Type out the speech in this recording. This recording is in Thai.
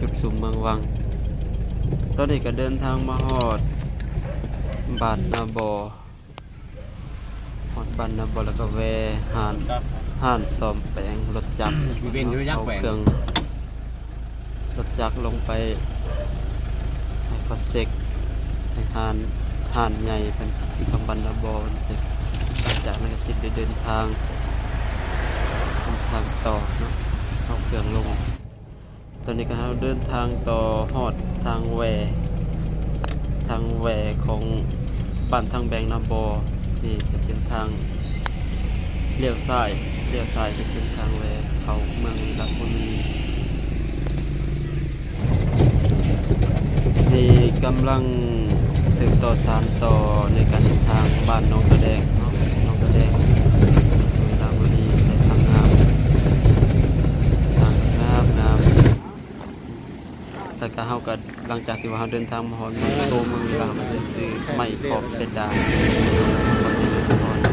จุดสุมเมืองวัง ตอนนี้ก็เดินทางมาฮอดบ้านนาบอฮอดบ้านนาบอแล้วก็แวะหานห้านซ่อมแปลงรถจักรมีเป็นที่ยักเอาแหวงเครื่องรถจักรลงไปให้เขาเซ็กให้หานหานใหญ่เป็นทางบ้านนาบอเป็นเซ็กหลังจากนั้นก็สิได้เดินทางเดินทางต่อเนาะเอาเค รื่องลง ตอนนี้ก็เราเดินทางต่อหอดทางแหวทางแหวของบ้านทางแบงนาบอนี่จะเป็นทางเลี้ยวซ้ายเลี้ยวซ้ายจะเป็นทางแหวเขาเมืองลับบุรีนี่กำลังสืบต่อสานต่อในการเดินทางบ้านหน้องกระแดงเนาะหน้องกระแดงเมืองลาบุรีในทางงามทางงามงาม แต่ก็เฮาก็หลังจากที่ว่าเฮาเดินทางมาฮอดโตเมืองลามันจะซื้อไม้ขอบเพชรดาก่อนจะเดินทาง